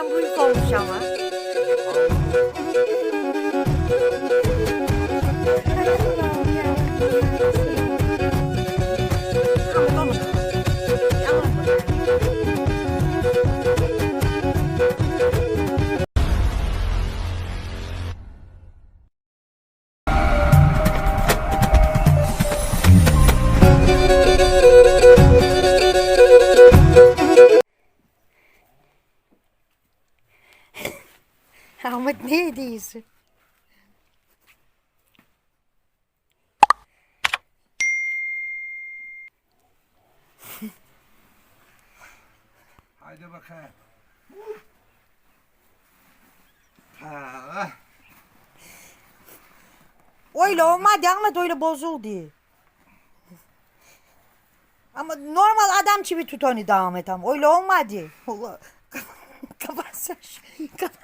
senden büyük olmuş ama. Ahmet ne ediyorsun? Haydi bakayım. Ha, Öyle olmadı Ahmet öyle bozuldu. Ama normal adam gibi tut onu da Ahmet ama öyle olmadı. Allah. Aşağı. kafa-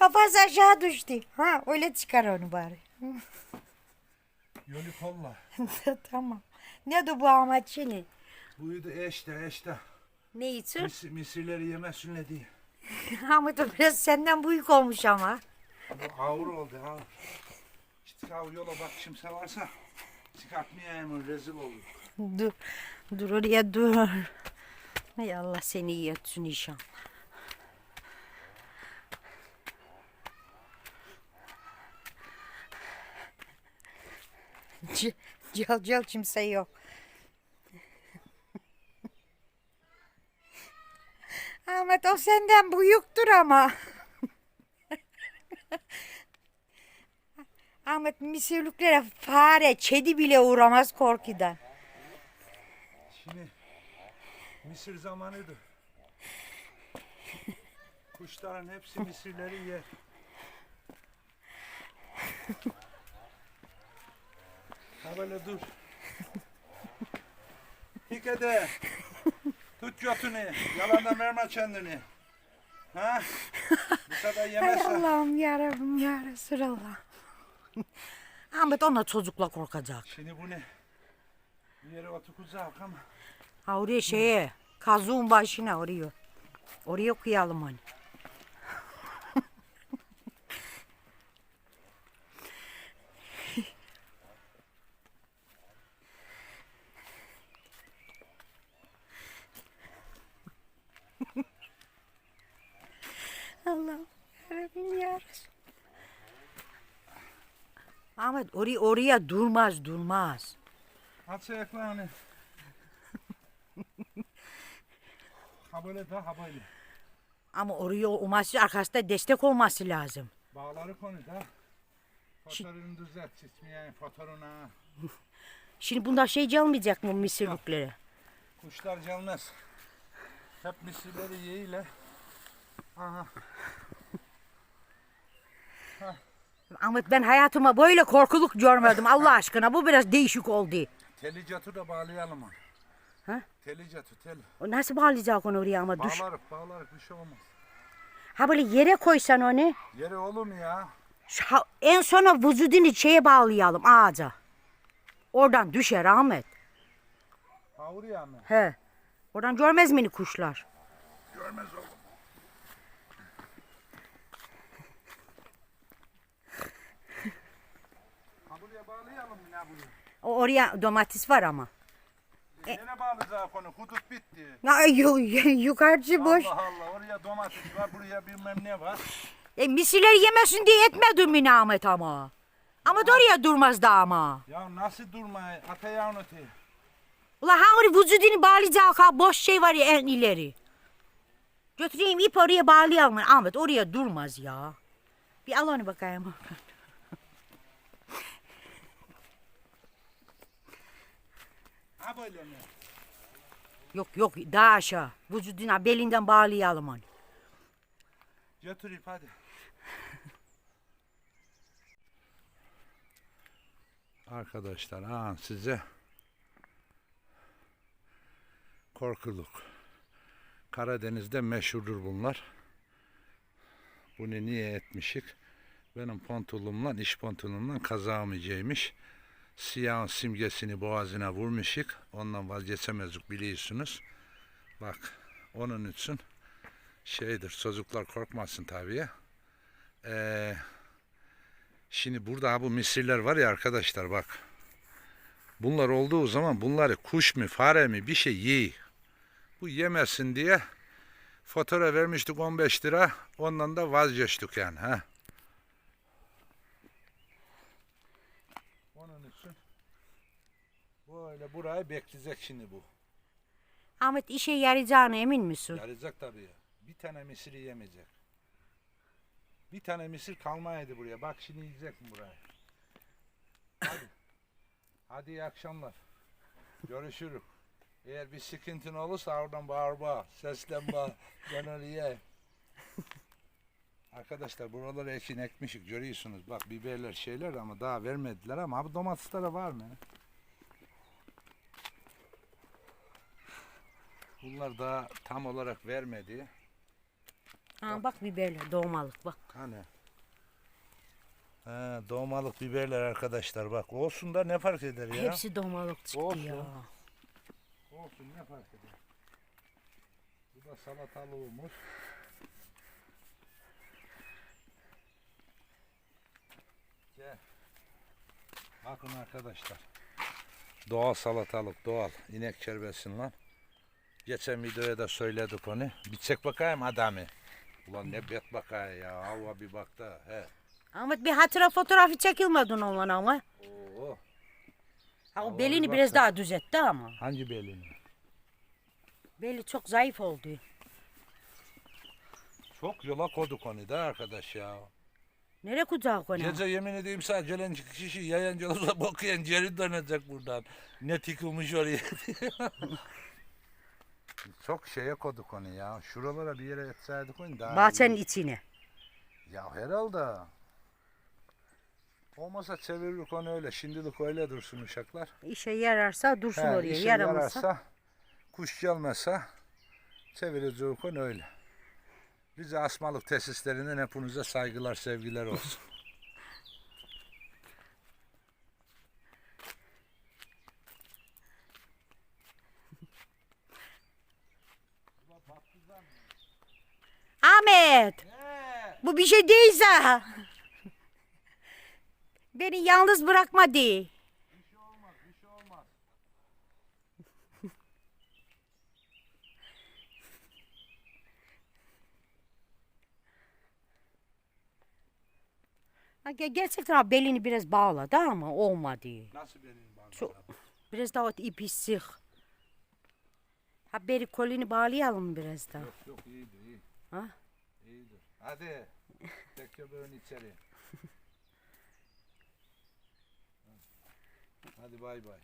Kafası aşağı düştü. Ha öyle çıkar onu bari. yolu kolla. tamam. Ne de bu şimdi? Buydu eşte eşte. Ne için? Mis, misirleri yemesinler diye. Ahmet o biraz senden büyük olmuş ama. Bu ağır oldu ağır. İşte av yola bak kimse varsa çıkartmayayım rezil olur. Dur. Dur oraya dur. Hay Allah seni iyi etsin inşallah. C- Cal cal kimse yok. Ahmet o senden büyüktür ama. Ahmet misirliklere fare, çedi bile uğramaz korkudan. Şimdi misir zamanıydı. Kuşların hepsi misirleri yer. Böyle dur. Hikede. Tut götünü. Yalandan verme kendini. Ha? Bu kadar Hay yemezsen. Allah'ım yarabbim ya Resulallah. Ahmet ona çocukla korkacak. Şimdi bu ne? Bir yere oturacak ama. Ha oraya şeye, kazığın başına oraya. Oraya koyalım onu. Allah'ım yarabbim ya Resulallah. Ahmet oraya, oraya durmaz durmaz. At ayaklarını. ha böyle da ha böyle. Ama oraya olması arkasında destek olması lazım. Bağları konu da. Fotoğrafını düzelt. Çizmeyen fotoğrafına. Şimdi bunda şey çalmayacak mı misirlikleri? Kuşlar canmaz. Hep misirleri yiyle. Aha. Ahmet ben hayatıma böyle korkuluk görmedim Allah aşkına. Bu biraz değişik oldu. Teli catı da bağlayalım. Ha? Teli catı teli. O nasıl bağlayacak onu oraya ama düş. Bağlarık bağlarık bir şey olmaz. Ha böyle yere koysan onu. Yere olur mu ya? Şu ha- en sona vücudunu şeye bağlayalım ağaca. Oradan düşer Ahmet. Ha oraya mı? He. Oradan görmez mini kuşlar. Görmez oğlum. Bağlayalım mı ne buraya? O oraya domates var ama. Nereye bağlayacak onu? Hudut bitti. Ya yu, yukarıcı boş. Allah Allah oraya domates var buraya bilmem ne var. E, misirleri yemesin diye etmedim mi Ahmet ama. Ama da oraya durmaz da ama. Ya nasıl durma? Ata yağını te. Ulan hangi vücudunu bağlayacak ha boş şey var ya en ileri. Götüreyim ip oraya bağlayalım Ahmet oraya durmaz ya. Bir al onu bakayım. Böyle mi? Yok yok daha aşağı. Vücuduna belinden bağlayalım onu. Götür ip hadi. Arkadaşlar ha size korkuluk. Karadeniz'de meşhurdur bunlar. Bunu niye etmişik? Benim pantolonumla, iş pantolonumla kazağım iceymiş. Siyahın simgesini boğazına vurmuşik. Ondan vazgeçemezdik biliyorsunuz. Bak onun için şeydir çocuklar korkmasın tabii. Ee, şimdi burada bu misirler var ya arkadaşlar bak. Bunlar olduğu zaman bunları kuş mu fare mi bir şey yiy. Bu yemesin diye fatura vermiştik 15 lira. Ondan da vazgeçtik yani. Ha. Onun için böyle burayı bekleyecek şimdi bu. Ahmet işe yarayacağına emin misin? Yarayacak tabii ya. Bir tane misir yemeyecek. Bir tane misir kalmayaydı buraya. Bak şimdi yiyecek mi burayı? Hadi. Hadi iyi akşamlar. Görüşürüz. Eğer bir sıkıntın olursa oradan bağır bağır. Seslen bağır. Ben ye. Arkadaşlar buraları ekin ekmişik görüyorsunuz. Bak biberler şeyler ama daha vermediler ama bu domatesler var mı? Bunlar daha tam olarak vermedi. Ha, bak biberler doğmalık bak. Hani? Ha, doğmalık biberler arkadaşlar bak. Olsun da ne fark eder ya? Hepsi doğmalık çıktı Olsun. ya. Olsun ne fark eder? Bu da salatalığımız. Gel. Bakın arkadaşlar. Doğal salatalık doğal. İnek çerbesin lan. Geçen videoya da söyledik onu. Bir çek bakayım adamı. Ulan ne bet bakayım ya. Hava bir bak da. He. Ahmet bir hatıra fotoğrafı çekilmedin olan ama. Oo. Ha, o Vallahi belini bir biraz daha düzeltti ama. Hangi belini? Beli çok zayıf oldu. Çok yola koyduk onu da arkadaş ya. Nereye kucağı koyna? Gece yemin edeyim sana gelen kişi yayancı olsa bakıyan geri dönecek buradan. Ne tıkılmış oraya. Çok şeye koyduk onu ya. Şuralara bir yere etseydik onu daha Bahçenin iyi. içine. Ya herhalde. Olmasa çevirirdik onu öyle. Şimdilik öyle dursun uşaklar. İşe yararsa dursun He, oraya. işe Yaramazsa. yararsa, kuş gelmezse çevireceğiz onu öyle. Bize asmalık tesislerinden hepinize saygılar, sevgiler olsun. Ahmet. Bu bir şey değilse. Beni yalnız bırakma de. Ha, ge- Gerçekten ha, belini biraz bağladı ama olmadı. Nasıl benim? Çok, biraz daha o ipi sık. Ha beri kolini bağlayalım biraz daha. Yok yok iyidir iyi. Ha? Hadi. Tek göbeğini içeri. Hadi bay bay.